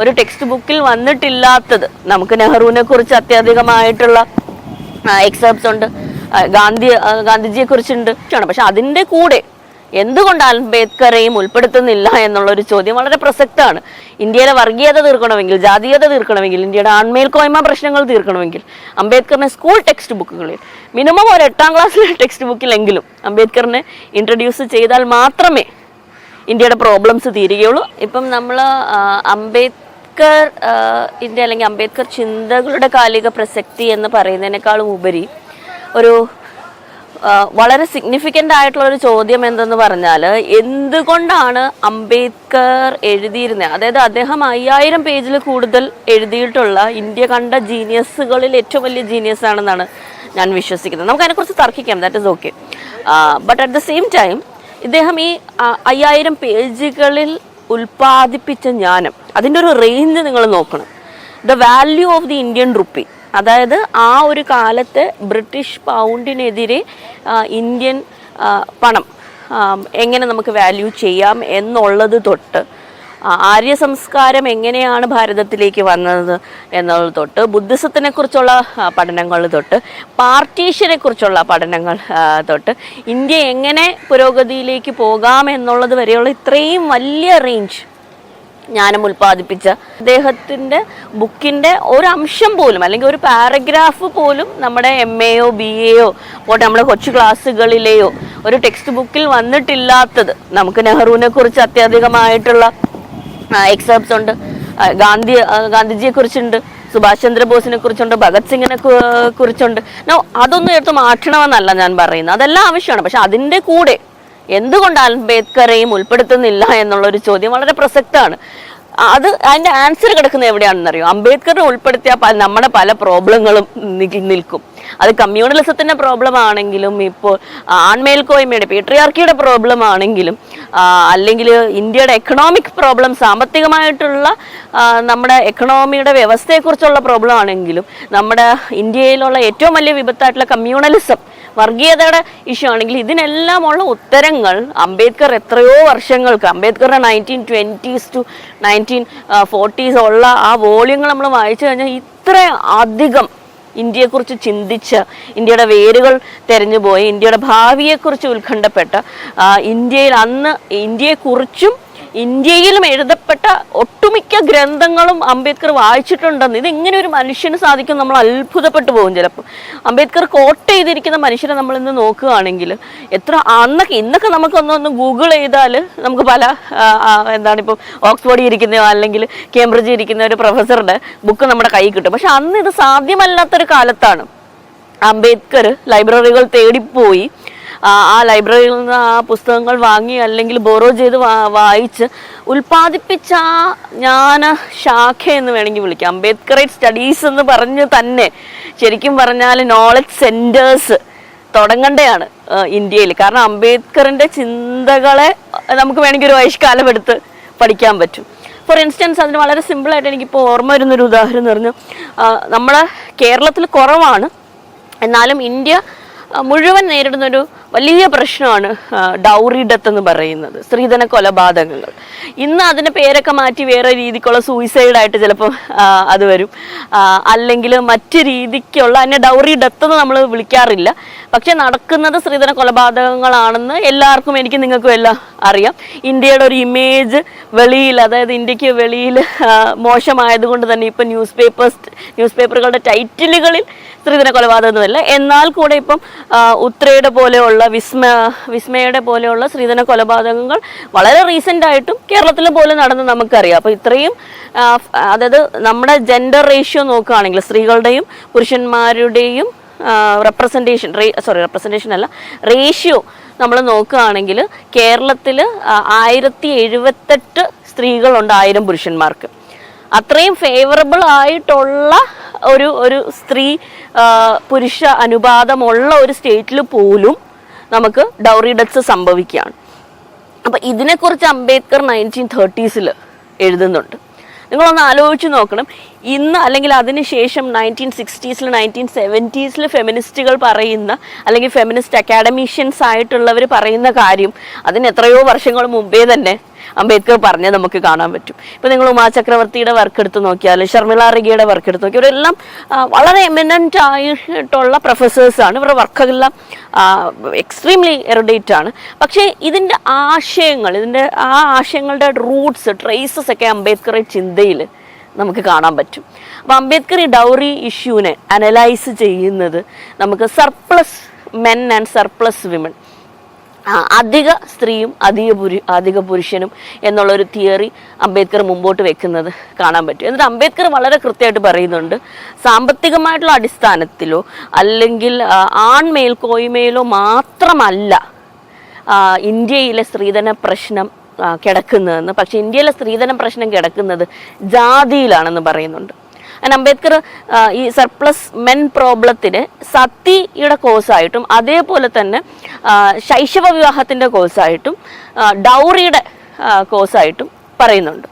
ഒരു ടെക്സ്റ്റ് ബുക്കിൽ വന്നിട്ടില്ലാത്തത്. നമുക്ക് നെഹ്റുവിനെ കുറിച്ച് അത്യധികമായിട്ടുള്ള എക്സേപ്റ്റ്സ് ഉണ്ട്. ഗാന്ധി ഗാന്ധിജിയെ കുറിച്ചുണ്ട്. പക്ഷെ അതിന്റെ കൂടെ എന്തുകൊണ്ട് അംബേദ്കറെയും ഉൾപ്പെടുത്തുന്നില്ല എന്നുള്ള ഒരു ചോദ്യം വളരെ പ്രസക്തമാണ്. ഇന്ത്യയിലെ വർഗീയത തീർക്കണമെങ്കിൽ ജാതീയത തീർക്കണമെങ്കിൽ ഇന്ത്യയുടെ ആൺമേൽക്കോയ്മ പ്രശ്നങ്ങൾ തീർക്കണമെങ്കിൽ അംബേദ്കറിനെ സ്കൂൾ ടെക്സ്റ്റ് ബുക്കുകളിൽ മിനിമം ഒരു എട്ടാം ക്ലാസ്സിലെ ടെക്സ്റ്റ് ബുക്കിലെങ്കിലും അംബേദ്കറിനെ ഇൻട്രൊഡ്യൂസ് ചെയ്താൽ മാത്രമേ ഇന്ത്യയുടെ പ്രോബ്ലംസ് തീരുകയുള്ളൂ. ഇപ്പം നമ്മൾ അംബേദ്കർ ഇന്ത്യ അല്ലെങ്കിൽ അംബേദ്കർ ചിന്തകളുടെ കാലിക പ്രസക്തി എന്ന് പറയുന്നതിനേക്കാളും ഉപരി ഒരു വളരെ സിഗ്നിഫിക്കന്റ് ആയിട്ടുള്ള ഒരു ചോദ്യം എന്തെന്ന് പറഞ്ഞാൽ എന്തുകൊണ്ടാണ് അംബേദ്കർ എഴുതിയിരുന്നത് അതായത് അദ്ദേഹം അയ്യായിരം പേജിൽ കൂടുതൽ എഴുതിയിട്ടുള്ള ഇന്ത്യ കണ്ട ജീനിയസുകളിൽ ഏറ്റവും വലിയ ജീനിയസ് ആണെന്നാണ് ഞാൻ വിശ്വസിക്കുന്നത്. നമുക്ക് അതിനെക്കുറിച്ച് തർക്കിക്കാം that is okay but at the same time ഇദ്ദേഹം ഈ അയ്യായിരം പേജുകളിൽ ഉൽപ്പാദിപ്പിച്ച ജ്ഞാനം. അതിന്റെ ഒരു റേഞ്ച് നിങ്ങൾ നോക്കണം. The value of the Indian rupee അതായത് ആ ഒരു കാലത്ത് ബ്രിട്ടീഷ് പൗണ്ടിനെതിരെ ഇന്ത്യൻ പണം എങ്ങനെ നമുക്ക് വാല്യൂ ചെയ്യാം എന്നുള്ളത് തൊട്ട് ആര്യ സംസ്കാരം എങ്ങനെയാണ് ഭാരതത്തിലേക്ക് വന്നത് എന്നുള്ളത് തൊട്ട് ബുദ്ധിസത്തിനെ കുറിച്ചുള്ള പഠനങ്ങൾ തൊട്ട് പാർട്ടീഷനെ കുറിച്ചുള്ള പഠനങ്ങൾ തൊട്ട് ഇന്ത്യ എങ്ങനെ പുരോഗതിയിലേക്ക് പോകാം എന്നുള്ളത് വരെയുള്ള ഇത്രയും വലിയ റേഞ്ച് ജ്ഞാനം ഉൽപ്പാദിപ്പിച്ച അദ്ദേഹത്തിന്റെ ബുക്കിന്റെ ഒരു അംശം പോലും അല്ലെങ്കിൽ ഒരു പാരഗ്രാഫ് പോലും നമ്മുടെ എം എയോ ബി എയോ പോട്ടെ നമ്മുടെ കൊച്ചു ക്ലാസ്സുകളിലെയോ ഒരു ടെക്സ്റ്റ് ബുക്കിൽ വന്നിട്ടില്ലാത്തത് നമുക്ക് നെഹ്റുവിനെ കുറിച്ച് അത്യധികമായിട്ടുള്ള എക്സേപ്റ്റ്സ് ഉണ്ട്. ഗാന്ധി ഗാന്ധിജിയെ കുറിച്ചുണ്ട് സുഭാഷ് ചന്ദ്രബോസിനെ കുറിച്ചുണ്ട് ഭഗത് സിംഗിനെ കുറിച്ചുണ്ട്. അതൊന്നും എടുത്ത് മാറ്റണമെന്നല്ല ഞാൻ പറയുന്നത്. അതെല്ലാം ആവശ്യമാണ്. പക്ഷെ അതിന്റെ കൂടെ എന്തുകൊണ്ട് അംബേദ്കറെയും ഉൾപ്പെടുത്തുന്നില്ല എന്നുള്ളൊരു ചോദ്യം വളരെ പ്രസക്തമാണ്. അത് അതിന്റെ ആൻസർ കിടക്കുന്നത് എവിടെയാണെന്നറിയോ? അംബേദ്കറിനെ ഉൾപ്പെടുത്തിയ നമ്മുടെ പല പ്രോബ്ലങ്ങളും നിൽക്കും. അത് കമ്മ്യൂണലിസത്തിന്റെ പ്രോബ്ലം ആണെങ്കിലും ഇപ്പോൾ ആൺമേൽക്കോയ്മയുടെ പേട്രിയാർക്കിയുടെ പ്രോബ്ലം ആണെങ്കിലും അല്ലെങ്കിൽ ഇന്ത്യയുടെ എക്കണോമിക് പ്രോബ്ലം സാമ്പത്തികമായിട്ടുള്ള നമ്മുടെ എക്കണോമിയുടെ വ്യവസ്ഥയെക്കുറിച്ചുള്ള പ്രോബ്ലം ആണെങ്കിലും നമ്മുടെ ഇന്ത്യയിലുള്ള ഏറ്റവും വലിയ വിപത്തായിട്ടുള്ള കമ്മ്യൂണലിസം വർഗീയതയുടെ ഇഷ്യൂ ആണെങ്കിൽ ഇതിനെല്ലാം ഉള്ള ഉത്തരങ്ങൾ അംബേദ്കർ എത്രയോ വർഷങ്ങൾക്ക് അംബേദ്കറുടെ nineteen twenties to nineteen forties ഉള്ള ആ വോള്യങ്ങൾ നമ്മൾ വായിച്ചു കഴിഞ്ഞാൽ ഇത്ര അധികം ഇന്ത്യയെക്കുറിച്ച് ചിന്തിച്ച് ഇന്ത്യയുടെ വേരുകൾ തെരഞ്ഞുപോയി ഇന്ത്യയുടെ ഭാവിയെക്കുറിച്ച് ഉത്കണ്ഠപ്പെട്ട ഇന്ത്യയിൽ അന്ന് ഇന്ത്യയെക്കുറിച്ചും ഇന്ത്യയിലും എഴുതപ്പെട്ട ഒട്ടുമിക്ക ഗ്രന്ഥങ്ങളും അംബേദ്കർ വായിച്ചിട്ടുണ്ടെന്ന് ഇത് ഇങ്ങനെ ഒരു മനുഷ്യന് സാധിക്കും? നമ്മൾ അത്ഭുതപ്പെട്ടു പോകും ചിലപ്പോൾ. അംബേദ്കർ കോട്ട് ചെയ്തിരിക്കുന്ന മനുഷ്യരെ നമ്മൾ ഇന്ന് നോക്കുകയാണെങ്കിൽ എത്ര അന്നൊക്കെ ഇന്നൊക്കെ നമുക്കൊന്ന് ഒന്ന് ഗൂഗിൾ ചെയ്താൽ നമുക്ക് പല എന്താണ് ഇപ്പോൾ ഓക്സ്ഫോർഡിൽ ഇരിക്കുന്ന അല്ലെങ്കിൽ കേംബ്രിഡ്ജിൽ ഇരിക്കുന്ന ഒരു പ്രൊഫസറുടെ ബുക്ക് നമ്മുടെ കയ്യിൽ കിട്ടും. പക്ഷെ അന്ന് ഇത് സാധ്യമല്ലാത്തൊരു കാലത്താണ്. അംബേദ്കർ ലൈബ്രറികൾ തേടിപ്പോയി ആ ലൈബ്രറിയിൽ നിന്ന് ആ പുസ്തകങ്ങൾ വാങ്ങി അല്ലെങ്കിൽ ബോറോ ചെയ്ത് വായിച്ച് ഉൽപ്പാദിപ്പിച്ച ആ ജ്ഞാന ശാഖ എന്ന് വേണമെങ്കിൽ വിളിക്കാം. അംബേദ്കറേറ്റ് സ്റ്റഡീസ് എന്ന് പറഞ്ഞ് തന്നെ ശരിക്കും പറഞ്ഞാൽ നോളജ് സെന്റേഴ്സ് തുടങ്ങേണ്ടതാണ് ഇന്ത്യയിൽ. കാരണം അംബേദ്കറിന്റെ ചിന്തകളെ നമുക്ക് വേണമെങ്കിൽ ഒരു വയസ്കാലം എടുത്ത് പഠിക്കാൻ പറ്റും. ഫോർ ഇൻസ്റ്റൻസ് അതിന് വളരെ സിമ്പിളായിട്ട് എനിക്കിപ്പോൾ ഓർമ്മ വരുന്നൊരു ഉദാഹരണം എന്ന് പറഞ്ഞാൽ നമ്മുടെ കേരളത്തിൽ കുറവാണ്. എന്നാലും ഇന്ത്യ മുഴുവൻ നേരിടുന്നൊരു വലിയ പ്രശ്നമാണ് ഡൗറി ഡെത്ത് എന്ന് പറയുന്നത് സ്ത്രീധന കൊലപാതകങ്ങൾ ഇന്ന് അതിന്റെ പേരൊക്കെ മാറ്റി വേറെ രീതിക്കുള്ള സൂയിസൈഡായിട്ട് ചിലപ്പോൾ അത് വരും. അല്ലെങ്കിൽ മറ്റ് രീതിക്കുള്ള അതിനെ ഡൗറി ഡെത്ത് എന്ന് നമ്മൾ വിളിക്കാറില്ല. പക്ഷെ നടക്കുന്നത് സ്ത്രീധന കൊലപാതകങ്ങളാണെന്ന് എല്ലാവർക്കും എനിക്ക് നിങ്ങൾക്കും എല്ലാം അറിയാം. ഇന്ത്യയുടെ ഒരു ഇമേജ് വെളിയിൽ അതായത് ഇന്ത്യയ്ക്ക് വെളിയിൽ മോശമായതുകൊണ്ട് തന്നെ ഇപ്പം ന്യൂസ് പേപ്പേഴ്സ് ന്യൂസ് പേപ്പറുകളുടെ ടൈറ്റിലുകളിൽ സ്ത്രീധന കൊലപാതകം എന്നല്ല എന്നാൽ കൂടെ ഇപ്പം ഉത്രയുടെ പോലെയുള്ള വിസ്മ വിസ്മയുടെ പോലെയുള്ള സ്ത്രീധന കൊലപാതകങ്ങൾ വളരെ റീസെന്റ് ആയിട്ടും കേരളത്തിൽ പോലും നടന്ന് നമുക്കറിയാം. അപ്പോൾ ഇത്രയും അതായത് നമ്മുടെ ജെൻഡർ റേഷ്യോ നോക്കുകയാണെങ്കിൽ സ്ത്രീകളുടെയും പുരുഷന്മാരുടെയും റെപ്രസെന്റേഷൻ സോറി റെപ്രസെന്റേഷൻ അല്ല റേഷ്യോ നമ്മൾ നോക്കുകയാണെങ്കിൽ കേരളത്തിൽ ആയിരത്തി എഴുപത്തെട്ട് സ്ത്രീകളുണ്ട് ആയിരം പുരുഷന്മാർക്ക്. അത്രയും ഫേവറബിൾ ആയിട്ടുള്ള ഒരു ഒരു സ്ത്രീ പുരുഷ അനുപാതമുള്ള ഒരു സ്റ്റേറ്റിൽ പോലും നമുക്ക് ഡൗറി ഡെത്ത്സ് സംഭവിക്കുകയാണ്. അപ്പം ഇതിനെക്കുറിച്ച് അംബേദ്കർ നയന്റീൻ തേർട്ടീസിൽ എഴുതുന്നുണ്ട്. നിങ്ങളൊന്ന് ആലോചിച്ച് നോക്കണം. ഇന്ന് അല്ലെങ്കിൽ അതിനുശേഷം നയന്റീൻ സിക്സ്റ്റീസിൽ നയന്റീൻ സെവന്റീസിൽ ഫെമിനിസ്റ്റുകൾ പറയുന്ന അല്ലെങ്കിൽ ഫെമിനിസ്റ്റ് അക്കാഡമീഷ്യൻസ് ആയിട്ടുള്ളവർ പറയുന്ന കാര്യം അതിന് എത്രയോ വർഷങ്ങൾ മുമ്പേ തന്നെ അംബേദ്കർ പറഞ്ഞത് നമുക്ക് കാണാൻ പറ്റും. ഇപ്പൊ നിങ്ങൾ ഉമാ ചക്രവർത്തിയുടെ വർക്ക് എടുത്ത് നോക്കിയാൽ ഷർമിള റിഗിയുടെ വർക്ക് എടുത്ത് നോക്കിയാൽ ഇവരെല്ലാം വളരെ എമിനന്റ് ആയിട്ടുള്ള പ്രൊഫസേഴ്സ് ആണ്. ഇവരുടെ വർക്കെല്ലാം എക്സ്ട്രീംലി എറുഡേറ്റ് ആണ്. പക്ഷേ ഇതിന്റെ ആശയങ്ങൾ ഇതിന്റെ ആ ആശയങ്ങളുടെ റൂട്ട്സ് ട്രേസസ് ഒക്കെ അംബേദ്കറെ ചിന്തയിൽ നമുക്ക് കാണാൻ പറ്റും. അപ്പം അംബേദ്കർ ഈ ഡൗറി ഇഷ്യൂവിനെ അനലൈസ് ചെയ്യുന്നത് നമുക്ക് surplus men and surplus women അധിക സ്ത്രീയും അധിക പുരു അധിക പുരുഷനും എന്നുള്ളൊരു തിയറി അംബേദ്കർ മുമ്പോട്ട് വെക്കുന്നത് കാണാൻ പറ്റും. എന്നിട്ട് അംബേദ്കർ വളരെ കൃത്യമായിട്ട് പറയുന്നുണ്ട് സാമ്പത്തികമായിട്ടുള്ള അടിസ്ഥാനത്തിലോ അല്ലെങ്കിൽ ആൺമേൽ കോയ്മയിലോ മാത്രമല്ല ഇന്ത്യയിലെ സ്ത്രീധന പ്രശ്നം കിടക്കുന്നതെന്ന്. പക്ഷെ ഇന്ത്യയിലെ സ്ത്രീധന പ്രശ്നം കിടക്കുന്നത് ജാതിയിലാണെന്ന് പറയുന്നുണ്ട്. And അംബേദ്കർ ഈ സർപ്ലസ് മെൻ പ്രോബ്ലത്തിന് സതിയുടെ കോഴ്സായിട്ടും അതേപോലെ തന്നെ ശൈശവ വിവാഹത്തിന്റെ കോഴ്സായിട്ടും ഡൗറിയുടെ കോഴ്സായിട്ടും പറയുന്നുണ്ട്.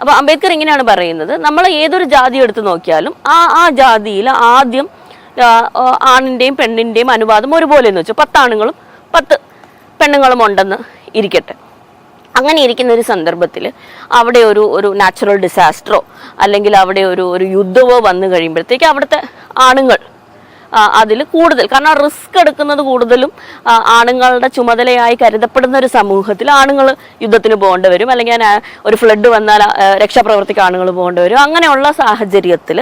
അപ്പോൾ അംബേദ്കർ ഇങ്ങനെയാണ് പറയുന്നത്. നമ്മൾ ഏതൊരു ജാതി എടുത്ത് നോക്കിയാലും ആ ആ ജാതിയിൽ ആദ്യം ആണിന്റെയും പെണ്ണിന്റെയും അനുവാദം ഒരുപോലെ എന്ന് വെച്ചാൽ പത്താണുങ്ങളും പത്ത് പെണ്ണുങ്ങളും ഉണ്ടെന്ന് ഇരിക്കട്ടെ. അങ്ങനെ ഇരിക്കുന്ന ഒരു സന്ദർഭത്തിൽ അവിടെ ഒരു ഒരു നാച്ചുറൽ ഡിസാസ്റ്ററോ അല്ലെങ്കിൽ അവിടെ ഒരു ഒരു യുദ്ധമോ വന്നു കഴിയുമ്പോഴത്തേക്ക് അവിടുത്തെ ആണുങ്ങൾ അതിൽ കൂടുതൽ. കാരണം റിസ്ക് എടുക്കുന്നത് കൂടുതലും ആണുങ്ങളുടെ ചുമതലയായി കരുതപ്പെടുന്ന ഒരു സമൂഹത്തിൽ ആണുങ്ങൾ യുദ്ധത്തിന് പോകേണ്ടി വരും. അല്ലെങ്കിൽ ഒരു ഫ്ലഡ് വന്നാൽ രക്ഷാപ്രവർത്തിക്ക് ആണുങ്ങൾ പോകേണ്ടി വരും. അങ്ങനെയുള്ള സാഹചര്യത്തിൽ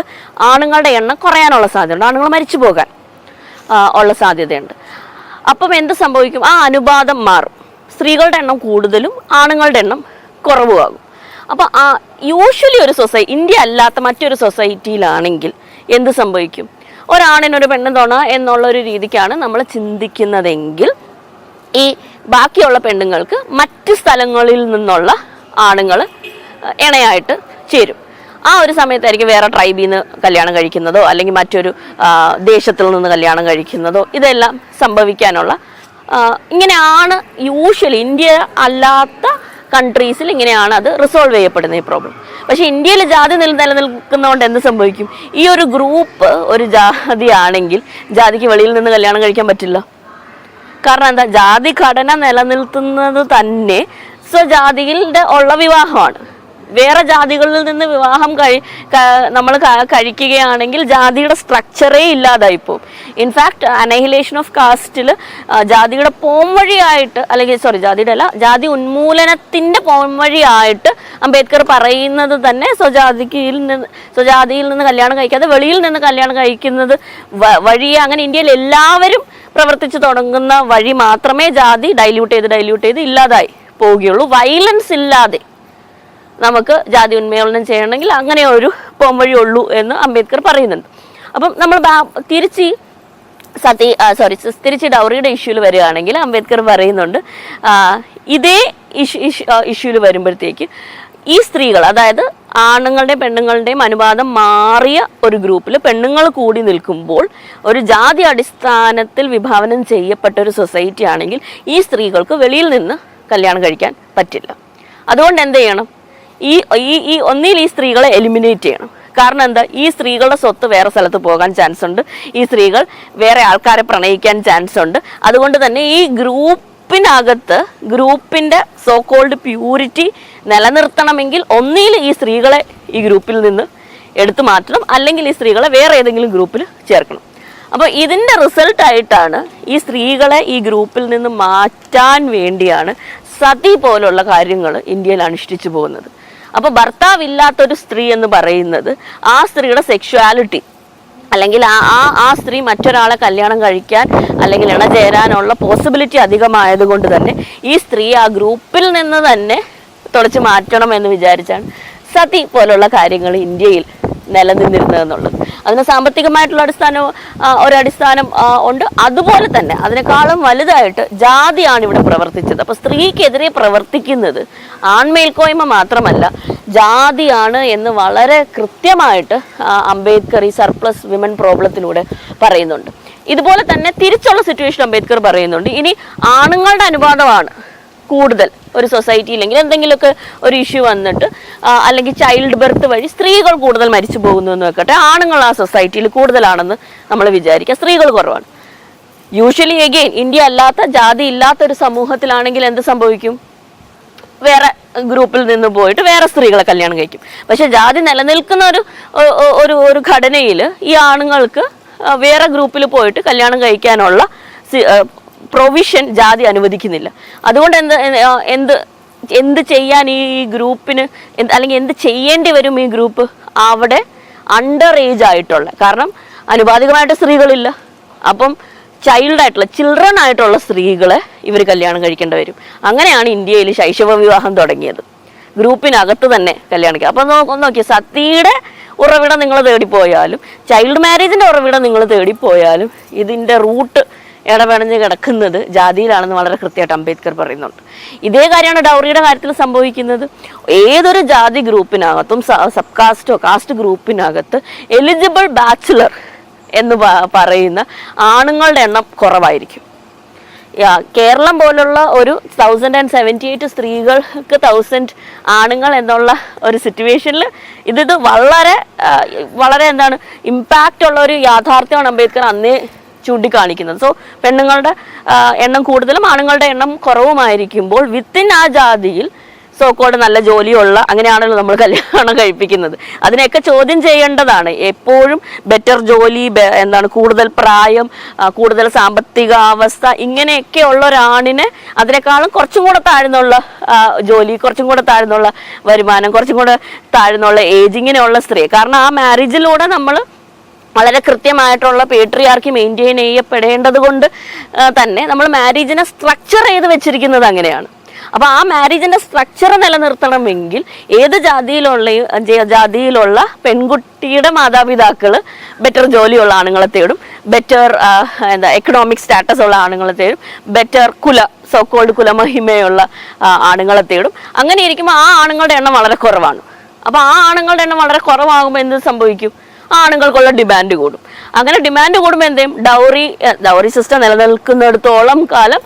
ആണുങ്ങളുടെ എണ്ണം കുറയാനുള്ള സാധ്യതയുണ്ട്. ആണുങ്ങൾ മരിച്ചു പോകാൻ ഉള്ള സാധ്യതയുണ്ട്. അപ്പം എന്ത് സംഭവിക്കും? ആ അനുപാതം മാറും. സ്ത്രീകളുടെ എണ്ണം കൂടുതലും ആണുങ്ങളുടെ എണ്ണം കുറവുമാകും. അപ്പോൾ ആ യൂഷ്വലി ഒരു സൊസൈറ്റി ഇന്ത്യ അല്ലാത്ത മറ്റൊരു സൊസൈറ്റിയിലാണെങ്കിൽ എന്ത് സംഭവിക്കും? ഒരാണിനൊരു പെണ്ണ് തോണ എന്നുള്ള ഒരു രീതിക്കാണ് നമ്മൾ ചിന്തിക്കുന്നതെങ്കിൽ ഈ ബാക്കിയുള്ള പെണ്ണുങ്ങൾക്ക് മറ്റ് സ്ഥലങ്ങളിൽ നിന്നുള്ള ആണുങ്ങൾ ഇണയായിട്ട് ചേരും. ആ ഒരു സമയത്തായിരിക്കും വേറെ ട്രൈബിൽ നിന്ന് കല്യാണം കഴിക്കുന്നതോ അല്ലെങ്കിൽ മറ്റൊരു ദേശത്തിൽ നിന്ന് കല്യാണം കഴിക്കുന്നതോ ഇതെല്ലാം സംഭവിക്കാനുള്ള ഇങ്ങനെയാണ് യൂഷ്വലി ഇന്ത്യ അല്ലാത്ത കൺട്രീസിൽ ഇങ്ങനെയാണ് അത് റിസോൾവ് ചെയ്യപ്പെടുന്നത് ഈ പ്രോബ്ലം പക്ഷേ ഇന്ത്യയിൽ ജാതി നില നിലനിൽക്കുന്നതുകൊണ്ട് എന്ത് സംഭവിക്കും? ഈ ഒരു ഗ്രൂപ്പ് ഒരു ജാതിയാണെങ്കിൽ ജാതിക്ക് വെളിയിൽ നിന്ന് കല്യാണം കഴിക്കാൻ പറ്റില്ല. കാരണം എന്താ? ജാതി ഘടന നിലനിൽക്കുന്നത് തന്നെ സ്വജാതിയിൽ ഉള്ള വിവാഹമാണ്. വേറെ ജാതികളിൽ നിന്ന് വിവാഹം കഴി നമ്മൾ കഴിക്കുകയാണെങ്കിൽ ജാതിയുടെ സ്ട്രക്ചറേ ഇല്ലാതായി പോകും ഇൻഫാക്ട് അനഹിലേഷൻ ഓഫ് കാസ്റ്റിൽ ജാതിയുടെ പോംവഴിയായിട്ട് അല്ലെങ്കിൽ സോറി ജാതിയുടെ അല്ല ജാതി ഉന്മൂലനത്തിന്റെ പോംവഴിയായിട്ട് അംബേദ്കർ പറയുന്നത് തന്നെ സ്വജാതിയിൽ നിന്ന് സ്വജാതിയിൽ നിന്ന് കല്യാണം കഴിക്കാതെ വെളിയിൽ നിന്ന് കല്യാണം കഴിക്കുന്നത് വഴി അങ്ങനെ ഇന്ത്യയിൽ എല്ലാവരും പ്രവർത്തിച്ചു തുടങ്ങുന്ന വഴി മാത്രമേ ജാതി ഡൈല്യൂട്ട് ചെയ്ത് ഡൈല്യൂട്ട് ചെയ്ത് ഇല്ലാതായി പോവുകയുള്ളൂ. വയലൻസ് ഇല്ലാതെ. നമുക്ക് ജാതി ഉന്മേളനം ചെയ്യണമെങ്കിൽ അങ്ങനെ ഒരു പോംവഴി ഉള്ളൂ എന്ന് അംബേദ്കർ പറയുന്നുണ്ട്. അപ്പം നമ്മൾ തിരിച്ച് സതി സോറി തിരിച്ച് ഡൗറിയുടെ ഇഷ്യൂവിൽ വരികയാണെങ്കിൽ അംബേദ്കർ പറയുന്നുണ്ട് ഇതേ ഇഷ്യൂവിൽ വരുമ്പോഴത്തേക്ക് ഈ സ്ത്രീകൾ അതായത് ആണുങ്ങളുടെയും പെണ്ണുങ്ങളുടെയും അനുവാദം മാറിയ ഒരു ഗ്രൂപ്പിൽ പെണ്ണുങ്ങൾ കൂടി നിൽക്കുമ്പോൾ ഒരു ജാതി അടിസ്ഥാനത്തിൽ വിഭാവനം ചെയ്യപ്പെട്ട ഒരു സൊസൈറ്റി ആണെങ്കിൽ ഈ സ്ത്രീകൾക്ക് വെളിയിൽ നിന്ന് കല്യാണം കഴിക്കാൻ പറ്റില്ല. അതുകൊണ്ട് എന്ത് ചെയ്യണം? ഈ ഈ ഈ ഒന്നിൽ ഈ സ്ത്രീകളെ എലിമിനേറ്റ് ചെയ്യണം. കാരണം എന്താ? ഈ സ്ത്രീകളുടെ സ്വത്ത് വേറെ സ്ഥലത്ത് പോകാൻ ചാൻസ് ഉണ്ട്. ഈ സ്ത്രീകൾ വേറെ ആൾക്കാരെ പ്രണയിക്കാൻ ചാൻസ് ഉണ്ട്. അതുകൊണ്ട് തന്നെ ഈ ഗ്രൂപ്പിനകത്ത് ഗ്രൂപ്പിന്റെ സോ കോൾഡ് പ്യൂരിറ്റി നിലനിർത്തണമെങ്കിൽ ഒന്നിൽ ഈ സ്ത്രീകളെ ഈ ഗ്രൂപ്പിൽ നിന്ന് എടുത്തു മാറ്റണം. അല്ലെങ്കിൽ ഈ സ്ത്രീകളെ വേറെ ഏതെങ്കിലും ഗ്രൂപ്പിൽ ചേർക്കണം. അപ്പോൾ ഇതിന്റെ റിസൾട്ടായിട്ടാണ് ഈ സ്ത്രീകളെ ഈ ഗ്രൂപ്പിൽ നിന്ന് മാറ്റാൻ വേണ്ടിയാണ് സതി പോലുള്ള കാര്യങ്ങൾ ഇന്ത്യയിൽ അനുഷ്ഠിച്ചു പോകുന്നത്. അപ്പോൾ ഭർത്താവില്ലാത്തൊരു സ്ത്രീ എന്ന് പറയുന്നത് ആ സ്ത്രീയുടെ സെക്ഷുവാലിറ്റി അല്ലെങ്കിൽ ആ ആ ആ സ്ത്രീ മറ്റൊരാളെ കല്യാണം കഴിക്കാൻ അല്ലെങ്കിൽ ഇണചേരാനുള്ള പോസിബിലിറ്റി അധികമായത് കൊണ്ട് തന്നെ ഈ സ്ത്രീ ആ ഗ്രൂപ്പിൽ നിന്ന് തന്നെ തുളച്ചു മാറ്റണം എന്ന് വിചാരിച്ചാണ് സതി പോലുള്ള കാര്യങ്ങൾ ഇന്ത്യയിൽ നിലനിന്നിരുന്നതെന്നുള്ളത്. അതിന് സാമ്പത്തികമായിട്ടുള്ള അടിസ്ഥാനം ഒരടിസ്ഥാനം ഉണ്ട്. അതുപോലെ തന്നെ അതിനേക്കാളും വലുതായിട്ട് ജാതിയാണ് ഇവിടെ പ്രവർത്തിച്ചത്. അപ്പൊ സ്ത്രീക്കെതിരെ പ്രവർത്തിക്കുന്നത് ആൺമേൽക്കോയ്മ മാത്രമല്ല ജാതിയാണ് എന്ന് വളരെ കൃത്യമായിട്ട് അംബേദ്കർ ഈ സർപ്ലസ് വിമൻ പ്രോബ്ലത്തിലൂടെ പറയുന്നുണ്ട്. ഇതുപോലെ തന്നെ തിരിച്ചുള്ള സിറ്റുവേഷൻ അംബേദ്കർ പറയുന്നുണ്ട്. ഇനി ആണുങ്ങളുടെ അനുവാദമാണ് കൂടുതൽ. ഒരു സൊസൈറ്റി അല്ലെങ്കിൽ എന്തെങ്കിലുമൊക്കെ ഒരു ഇഷ്യൂ വന്നിട്ട് അല്ലെങ്കിൽ ചൈൽഡ് ബർത്ത് വഴി സ്ത്രീകൾ കൂടുതൽ മരിച്ചു പോകുന്നു എന്ന് വെക്കട്ടെ. ആണുങ്ങൾ ആ സൊസൈറ്റിയിൽ കൂടുതലാണെന്ന് നമ്മൾ വിചാരിക്കുക സ്ത്രീകൾ കുറവാണ്. യൂഷ്വലി എഗെയിൻ ഇന്ത്യ അല്ലാത്ത ജാതി ഇല്ലാത്ത ഒരു സമൂഹത്തിലാണെങ്കിൽ എന്ത് സംഭവിക്കും? വേറെ ഗ്രൂപ്പിൽ നിന്ന് പോയിട്ട് വേറെ സ്ത്രീകളെ കല്യാണം കഴിക്കും. പക്ഷെ ജാതി നിലനിൽക്കുന്ന ഒരു ഒരു ഒരു ഘടനയിൽ ഈ ആണുങ്ങൾക്ക് വേറെ ഗ്രൂപ്പിൽ പോയിട്ട് കല്യാണം കഴിക്കാനുള്ള പ്രൊവിഷൻ ജാതി അനുവദിക്കുന്നില്ല. അതുകൊണ്ട് എന്ത് എന്ത് എന്ത് ചെയ്യാൻ ഈ ഗ്രൂപ്പിന് അല്ലെങ്കിൽ എന്ത് ചെയ്യേണ്ടി വരും ഈ ഗ്രൂപ്പ്? അവിടെ അണ്ടർ ഏജ് ആയിട്ടുള്ള കാരണം അനുപാതികമായിട്ട് സ്ത്രീകളില്ല. അപ്പം ചൈൽഡ് ആയിട്ടുള്ള ചിൽഡ്രൻ ആയിട്ടുള്ള സ്ത്രീകളെ ഇവർ കല്യാണം കഴിക്കേണ്ടി വരും. അങ്ങനെയാണ് ഇന്ത്യയിൽ ശൈശവ വിവാഹം തുടങ്ങിയത്. ഗ്രൂപ്പിനകത്ത് തന്നെ കല്യാണം അപ്പം നോ- നോക്കിയാൽ സതിയുടെ ഉറവിടം നിങ്ങൾ തേടിപ്പോയാലും ചൈൽഡ് മാരേജിന്റെ ഉറവിടം നിങ്ങൾ തേടിപ്പോയാലും ഇതിന്റെ റൂട്ട് ഇടപെടഞ്ഞ് കിടക്കുന്നത് ജാതിയിലാണെന്ന് വളരെ കൃത്യമായിട്ട് അംബേദ്കർ പറയുന്നുണ്ട്. ഇതേ കാര്യമാണ് ഡൗറിയുടെ കാര്യത്തിൽ സംഭവിക്കുന്നത്. ഏതൊരു ജാതി ഗ്രൂപ്പിനകത്തും സബ് കാസ്റ്റോ കാസ്റ്റ് ഗ്രൂപ്പിനകത്ത് എലിജിബിൾ ബാച്ചിലർ എന്ന് പറയുന്ന ആണുങ്ങളുടെ എണ്ണം കുറവായിരിക്കും. കേരളം പോലുള്ള ഒരു തൗസൻഡ് ആൻഡ് സെവന്റി എയ്റ്റ് സ്ത്രീകൾക്ക് തൗസൻഡ് ആണുങ്ങൾ എന്നുള്ള ഒരു സിറ്റുവേഷനിൽ ഇത് വളരെ വളരെ എന്താണ് ഇമ്പാക്റ്റ് ഉള്ള ഒരു യാഥാർത്ഥ്യമാണ് അംബേദ്കർ അന്നേ ചൂണ്ടിക്കാണിക്കുന്നത്. സോ പെണ്ണുങ്ങളുടെ എണ്ണം കൂടുതലും ആണുങ്ങളുടെ എണ്ണം കുറവുമായിരിക്കുമ്പോൾ വിത്തിൻ ആ ജാതിയിൽ സോക്കോട് നല്ല ജോലിയുള്ള അങ്ങനെയാണല്ലോ നമ്മൾ കല്യാണം കഴിപ്പിക്കുന്നത്. അതിനെയൊക്കെ ചോദ്യം ചെയ്യേണ്ടതാണ്. എപ്പോഴും ബെറ്റർ ജോലി എന്താണ് കൂടുതൽ പ്രായം കൂടുതൽ സാമ്പത്തിക അവസ്ഥ ഇങ്ങനെയൊക്കെ ഉള്ള ഒരാണിനെ അതിനേക്കാളും കുറച്ചും കൂടെ താഴ്ന്നുള്ള ജോലി കുറച്ചും കൂടെ താഴ്ന്നുള്ള വരുമാനം കുറച്ചും കൂടെ താഴ്ന്നുള്ള ഏജ് ഇങ്ങനെയുള്ള സ്ത്രീ. കാരണം ആ മാരേജിലൂടെ നമ്മൾ വളരെ കൃത്യമായിട്ടുള്ള പേട്രിയാർക്കി മെയിന്റെയിൻ ചെയ്യപ്പെടേണ്ടത് കൊണ്ട് തന്നെ നമ്മൾ മാരേജിനെ സ്ട്രക്ചർ ചെയ്ത് വെച്ചിരിക്കുന്നത് അങ്ങനെയാണ്. അപ്പോൾ ആ മാരേജിന്റെ സ്ട്രക്ചർ നിലനിർത്തണമെങ്കിൽ ഏത് ജാതിയിലുള്ള ജാതിയിലുള്ള പെൺകുട്ടിയുടെ മാതാപിതാക്കൾ ബെറ്റർ ജോലിയുള്ള ആണുങ്ങളെ തേടും ബെറ്റർ എന്താ എക്കണോമിക് സ്റ്റാറ്റസ് ഉള്ള ആണുങ്ങളെ തേടും ബെറ്റർ കുല സോക്കോൾഡ് കുലമഹിമയുള്ള ആണുങ്ങളെ തേടും. അങ്ങനെ ഇരിക്കുമ്പോൾ ആ ആണുങ്ങളുടെ എണ്ണം വളരെ കുറവാണ്. അപ്പോൾ ആ ആണുങ്ങളുടെ എണ്ണം വളരെ കുറവാകുമ്പോൾ എന്ത് സംഭവിക്കും? ആണുങ്ങൾക്കുള്ള ഡിമാൻഡ് കൂടും. അങ്ങനെ ഡിമാൻഡ് കൂടുമ്പോൾ എന്ത് ചെയ്യും? ഡൗറി ഡൗറി സിസ്റ്റം നിലനിൽക്കുന്നിടത്തോളം കാലം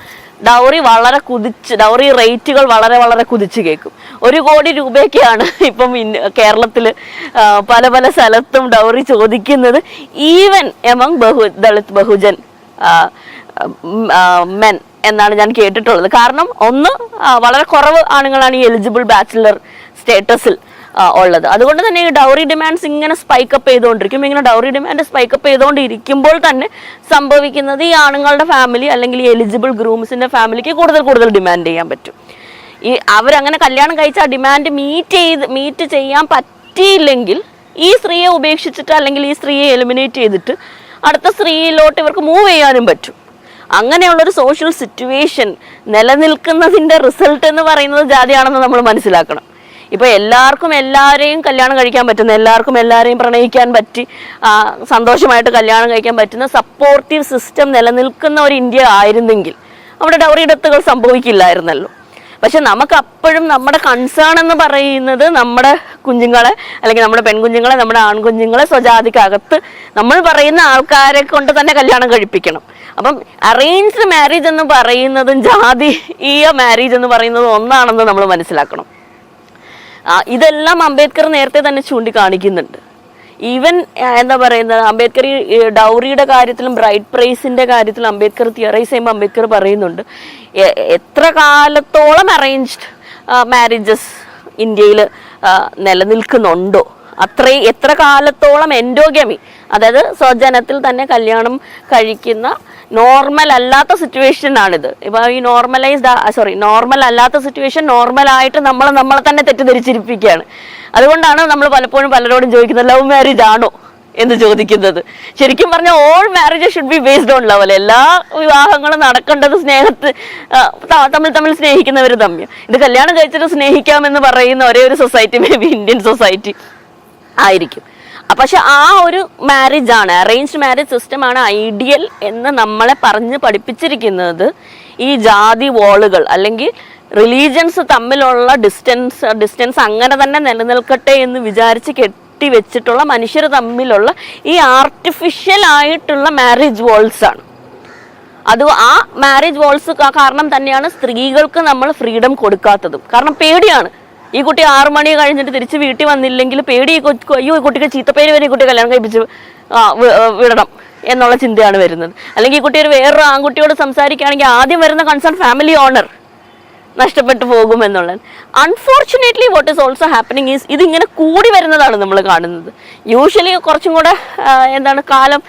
ഡൗറി വളരെ കുതിച്ച് ഡൗറി റേറ്റുകൾ വളരെ വളരെ കുതിച്ച് കേൾക്കും. ഒരു കോടി രൂപയൊക്കെയാണ് ഇപ്പം കേരളത്തിൽ പല പല സ്ഥലത്തും ഡൗറി ചോദിക്കുന്നത് ഈവൻ എമംഗ് ബഹു ദളിത് ബഹുജൻ മെൻ എന്നാണ് ഞാൻ കേട്ടിട്ടുള്ളത്. കാരണം ഒന്ന് വളരെ കുറവ് ആണുങ്ങളാണ് ഈ എലിജിബിൾ ബാച്ചിലർ സ്റ്റേറ്റസിൽ ഉള്ളത്. അതുകൊണ്ട് തന്നെ ഈ ഡൗറി ഡിമാൻഡ്സ് ഇങ്ങനെ സ്പൈക്കപ്പ് ചെയ്തുകൊണ്ടിരിക്കും. ഇങ്ങനെ ഡൗറി ഡിമാൻഡ് സ്പൈക്കപ്പ് ചെയ്തുകൊണ്ടിരിക്കുമ്പോൾ തന്നെ സംഭവിക്കുന്നത് ഈ ആണുങ്ങളുടെ ഫാമിലി അല്ലെങ്കിൽ എലിജിബിൾ ഗ്രൂംസിന്റെ ഫാമിലിക്ക് കൂടുതൽ കൂടുതൽ ഡിമാൻഡ് ചെയ്യാൻ പറ്റും. ഈ അവരങ്ങനെ കല്യാണം കഴിച്ച ഡിമാൻഡ് മീറ്റ് ചെയ്ത് മീറ്റ് ചെയ്യാൻ പറ്റിയില്ലെങ്കിൽ ഈ സ്ത്രീയെ ഉപേക്ഷിച്ചിട്ട് അല്ലെങ്കിൽ ഈ സ്ത്രീയെ എലിമിനേറ്റ് ചെയ്തിട്ട് അടുത്ത സ്ത്രീയിലോട്ട് ഇവർക്ക് മൂവ് ചെയ്യാനും പറ്റും. അങ്ങനെയുള്ളൊരു സോഷ്യൽ സിറ്റുവേഷൻ നിലനിൽക്കുന്നതിന്റെ റിസൾട്ട് എന്ന് പറയുന്നത് ജാതിയാണെന്ന് നമ്മൾ മനസ്സിലാക്കണം. ഇപ്പൊ എല്ലാവർക്കും എല്ലാവരെയും കല്യാണം കഴിക്കാൻ പറ്റുന്ന എല്ലാവർക്കും എല്ലാവരെയും പ്രണയിക്കാൻ പറ്റി സന്തോഷമായിട്ട് കല്യാണം കഴിക്കാൻ പറ്റുന്ന സപ്പോർട്ടീവ് സിസ്റ്റം നിലനിൽക്കുന്ന ഒരു ഇന്ത്യ ആയിരുന്നെങ്കിൽ അവിടെ ഡൗറി ഡെത്തുകൾ സംഭവിക്കില്ലായിരുന്നല്ലോ. പക്ഷെ നമുക്ക് അപ്പോഴും നമ്മുടെ കൺസേൺ എന്ന് പറയുന്നത് നമ്മുടെ കുഞ്ഞുങ്ങളെ അല്ലെങ്കിൽ നമ്മുടെ പെൺകുഞ്ഞുങ്ങളെ നമ്മുടെ ആൺകുഞ്ഞുങ്ങളെ സ്വജാതിക്കകത്ത് നമ്മൾ പറയുന്ന ആൾക്കാരെ കൊണ്ട് തന്നെ കല്യാണം കഴിപ്പിക്കണം. അപ്പം അറേഞ്ച്ഡ് മാരേജ് എന്ന് പറയുന്നതും ജാതീയ മാരേജ് എന്ന് പറയുന്നതും ഒന്നാണെന്ന് നമ്മൾ മനസ്സിലാക്കണം. ഇതെല്ലാം അംബേദ്കർ നേരത്തെ തന്നെ ചൂണ്ടിക്കാണിക്കുന്നുണ്ട്. ഈവൻ എന്താ പറയുന്നത് അംബേദ്കർ ഈ ഡൗറിയുടെ കാര്യത്തിലും ബ്രൈറ്റ് പ്രൈസിന്റെ കാര്യത്തിലും അംബേദ്കർ തിയറൈസ് ചെയ്യുമ്പോൾ അംബേദ്കർ പറയുന്നുണ്ട് എത്ര കാലത്തോളം അറേഞ്ച്ഡ് മാരേജസ് ഇന്ത്യയിൽ നിലനിൽക്കുന്നുണ്ടോ? അത്രയും എത്ര കാലത്തോളം എൻഡോഗമി അതായത് സ്വജനത്തിൽ തന്നെ കല്യാണം കഴിക്കുന്ന നോർമൽ അല്ലാത്ത സിറ്റുവേഷൻ ആണിത്. ഇപ്പൊ ഈ നോർമലൈസ്ഡ് സോറി നോർമൽ അല്ലാത്ത സിറ്റുവേഷൻ നോർമലായിട്ട് നമ്മൾ നമ്മളെ തന്നെ തെറ്റിദ്ധരിച്ചിരിപ്പിക്കുകയാണ്. അതുകൊണ്ടാണ് നമ്മൾ പലപ്പോഴും പലരോടും ചോദിക്കുന്നത് ലവ് മാരേജ് ആണോ? എന്ന് ചോദിക്കുന്നത്. ശരിക്കും പറഞ്ഞാൽ all marriage should be based on love എല്ലാ വിവാഹങ്ങളും നടക്കേണ്ടത് സ്നേഹത്ത് തമ്മിൽ തമ്മിൽ സ്നേഹിക്കുന്നവർ തമ്മിൽ ഇത് കല്യാണം കഴിച്ചിട്ട് സ്നേഹിക്കാമെന്ന് പറയുന്ന ഒരേ ഒരു society may be Indian society ആയിരിക്കും. പക്ഷെ ആ ഒരു മാരേജ് ആണ് അറേഞ്ച്ഡ് മാരേജ് സിസ്റ്റം ആണ് ഐഡിയൽ എന്ന് നമ്മളെ പറഞ്ഞ് പഠിപ്പിച്ചിരിക്കുന്നത് ഈ ജാതി വാളുകൾ അല്ലെങ്കിൽ റിലീജിയൻസ് തമ്മിലുള്ള ഡിസ്റ്റൻസ് ഡിസ്റ്റൻസ് അങ്ങനെ തന്നെ നിലനിൽക്കട്ടെ എന്ന് വിചാരിച്ച് കെട്ടി വെച്ചിട്ടുള്ള മനുഷ്യർ തമ്മിലുള്ള ഈ ആർട്ടിഫിഷ്യൽ ആയിട്ടുള്ള മാരേജ് വാൾസ് ആണ്. അത് ആ മാരേജ് വാൾസ് കാരണം തന്നെയാണ് സ്ത്രീകൾക്ക് നമ്മൾ ഫ്രീഡം കൊടുക്കാത്തതും. കാരണം പേടിയാണ്. ഈ കുട്ടി ആറു മണി കഴിഞ്ഞിട്ട് തിരിച്ച് വീട്ടിൽ വന്നില്ലെങ്കിൽ പേടി അയ്യോ ഈ കുട്ടിക്ക് ചീത്തപ്പേര് വരെ ഈ കുട്ടി കല്യാണം കഴിപ്പിച്ച് വിടണം എന്നുള്ള ചിന്തയാണ് വരുന്നത്. അല്ലെങ്കിൽ ഈ കുട്ടി ഒരു വേറൊരു ആൺകുട്ടിയോട് സംസാരിക്കുകയാണെങ്കിൽ ആദ്യം വരുന്ന കൺസേൺ ഫാമിലി ഓണർ നഷ്ടപ്പെട്ടു പോകും എന്നുള്ളത്. Unfortunately what is also happening is ഇതിങ്ങനെ കൂടി വരുന്നതാണ് നമ്മൾ കാണുന്നത്. യൂഷ്വലി കുറച്ചും കൂടെ എന്താണ് കാലം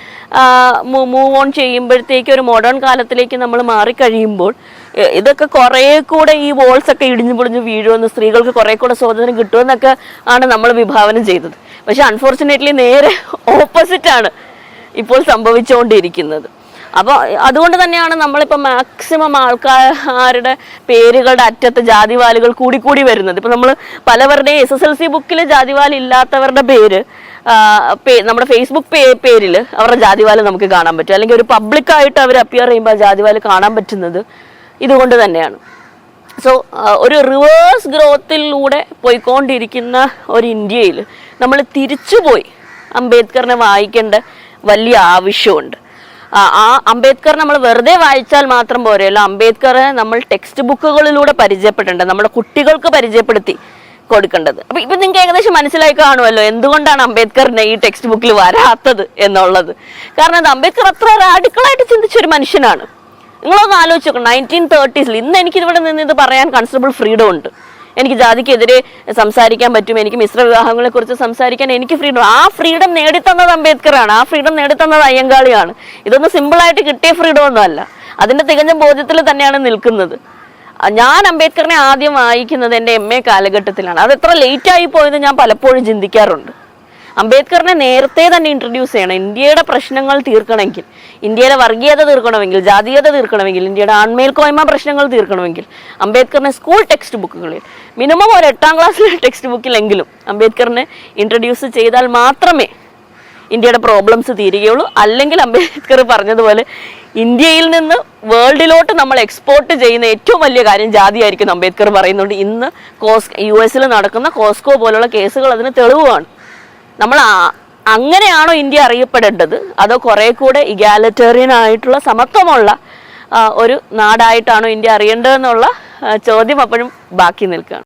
മൂവ് ഓൺ ചെയ്യുമ്പോഴത്തേക്ക് ഒരു മോഡേൺ കാലത്തിലേക്ക് നമ്മൾ മാറിക്കഴിയുമ്പോൾ ഇതൊക്കെ കുറേ കൂടെ ഈ വോൾസ് ഒക്കെ ഇടിഞ്ഞു പൊളിഞ്ഞു വീഴുമെന്ന് സ്ത്രീകൾക്ക് കുറേ കൂടെ സ്വാതന്ത്ര്യം കിട്ടുമെന്നൊക്കെ ആണ് നമ്മൾ വിഭാവനം ചെയ്തത്. പക്ഷെ അൺഫോർച്ചുനേറ്റ്ലി നേരെ ഓപ്പോസിറ്റ് ആണ് ഇപ്പോൾ സംഭവിച്ചുകൊണ്ടിരിക്കുന്നത്. അപ്പോൾ അതുകൊണ്ട് തന്നെയാണ് നമ്മളിപ്പോൾ മാക്സിമം ആൾക്കാരുടെ പേരുകളുടെ അറ്റത്ത് ജാതിവാലുകൾ കൂടി വരുന്നത്. ഇപ്പം നമ്മൾ പലവരുടെയും എസ് എസ് എൽ സി ബുക്കിൽ ജാതിവാല ഇല്ലാത്തവരുടെ പേര് നമ്മുടെ ഫേസ്ബുക്ക് പേ പേരിൽ അവരുടെ ജാതിവാല നമുക്ക് കാണാൻ പറ്റും. അല്ലെങ്കിൽ ഒരു പബ്ലിക്കായിട്ട് അവർ അപ്പിയർ ചെയ്യുമ്പോൾ ജാതിവാൽ കാണാൻ പറ്റുന്നത് ഇതുകൊണ്ട് തന്നെയാണ്. സോ ഒരു റിവേഴ്സ് ഗ്രോത്തിലൂടെ പോയിക്കൊണ്ടിരിക്കുന്ന ഒരു ഇന്ത്യയിൽ നമ്മൾ തിരിച്ചുപോയി. അംബേദ്കറിനെ വായിക്കേണ്ട വലിയ ആവശ്യമുണ്ട്. ആ അംബേദ്കർ നമ്മൾ വെറുതെ വായിച്ചാൽ മാത്രം പോരല്ലോ അംബേദ്കറെ നമ്മൾ ടെക്സ്റ്റ് ബുക്കുകളിലൂടെ പരിചയപ്പെട്ടിട്ടുണ്ട് നമ്മുടെ കുട്ടികൾക്ക് പരിചയപ്പെടുത്തി കൊടുക്കേണ്ടത്. അപ്പൊ ഇപ്പൊ നിങ്ങൾക്ക് ഏകദേശം മനസ്സിലായി കാണുമല്ലോ എന്തുകൊണ്ടാണ് അംബേദ്കറിനെ ഈ ടെക്സ്റ്റ് ബുക്കിൽ വരാത്തത് എന്നുള്ളത്. കാരണം അത് അംബേദ്കർ അത്ര റാഡിക്കളായിട്ട് ചിന്തിച്ച ഒരു മനുഷ്യനാണ്. നിങ്ങളൊന്ന് ആലോചിച്ച് നോക്കണം നയന്റീൻ തേർട്ടീസിൽ ഇന്ന് എനിക്ക് ഇവിടെ നിന്ന് ഇത് പറയാൻ കൺസ്റ്റബിൾ ഫ്രീഡം ഉണ്ട്. എനിക്ക് ജാതിക്കെതിരെ സംസാരിക്കാൻ പറ്റും എനിക്ക് മിശ്ര വിവാഹങ്ങളെ കുറിച്ച് സംസാരിക്കാൻ എനിക്ക് ഫ്രീഡം ആ ഫ്രീഡം നേടിത്തന്നത് അംബേദ്കറാണ് ആ ഫ്രീഡം നേടിത്തന്നത് അയ്യങ്കാളിയാണ്. ഇതൊന്നും സിമ്പിളായിട്ട് കിട്ടിയ ഫ്രീഡം ഒന്നുമല്ല അതിന്റെ തികഞ്ഞ ബോധ്യത്തിൽ തന്നെയാണ് നിൽക്കുന്നത്. ഞാൻ അംബേദ്കറിനെ ആദ്യം വായിക്കുന്നത് എന്റെ എം എ കാലഘട്ടത്തിലാണ്. അത് എത്ര ലേറ്റ് ആയി പോയത് ഞാൻ പലപ്പോഴും ചിന്തിക്കാറുണ്ട്. അംബേദ്കറിനെ നേരത്തെ തന്നെ ഇൻട്രൊഡ്യൂസ് ചെയ്യണം. ഇന്ത്യയുടെ പ്രശ്നങ്ങൾ തീർക്കണമെങ്കിൽ ഇന്ത്യയുടെ വർഗീയത തീർക്കണമെങ്കിൽ ജാതീയത തീർക്കണമെങ്കിൽ ഇന്ത്യയുടെ ആൺമേൽക്കോയ്മ പ്രശ്നങ്ങൾ തീർക്കണമെങ്കിൽ അംബേദ്കറിനെ സ്കൂൾ ടെക്സ്റ്റ് ബുക്കുകളിൽ മിനിമം ഒരു എട്ടാം ക്ലാസ്സിലെ ടെക്സ്റ്റ് ബുക്കിലെങ്കിലും അംബേദ്കറിനെ ഇൻട്രൊഡ്യൂസ് ചെയ്താൽ മാത്രമേ ഇന്ത്യയുടെ പ്രോബ്ലംസ് തീരുകയുള്ളൂ. അല്ലെങ്കിൽ അംബേദ്കർ പറഞ്ഞതുപോലെ ഇന്ത്യയിൽ നിന്ന് വേൾഡിലോട്ട് നമ്മൾ എക്സ്പോർട്ട് ചെയ്യുന്ന ഏറ്റവും വലിയ കാര്യം ജാതിയായിരിക്കും അംബേദ്കർ പറയുന്നുണ്ട്. ഇന്ന് കോസ് യു എസിൽ നടക്കുന്ന കോസ്കോ പോലുള്ള കേസുകൾ അതിന് തെളിവാണ്. നമ്മൾ അങ്ങനെയാണോ ഇന്ത്യ അറിയപ്പെടേണ്ടത്? അതോ കുറെ കൂടെ ഇഗാലിറ്റേറിയൻ ആയിട്ടുള്ള സമത്വമുള്ള ഒരു നാടായിട്ടാണോ ഇന്ത്യ അറിയേണ്ടതെന്നുള്ള ചോദ്യം അപ്പോഴും ബാക്കി നിൽക്കുകയാണ്.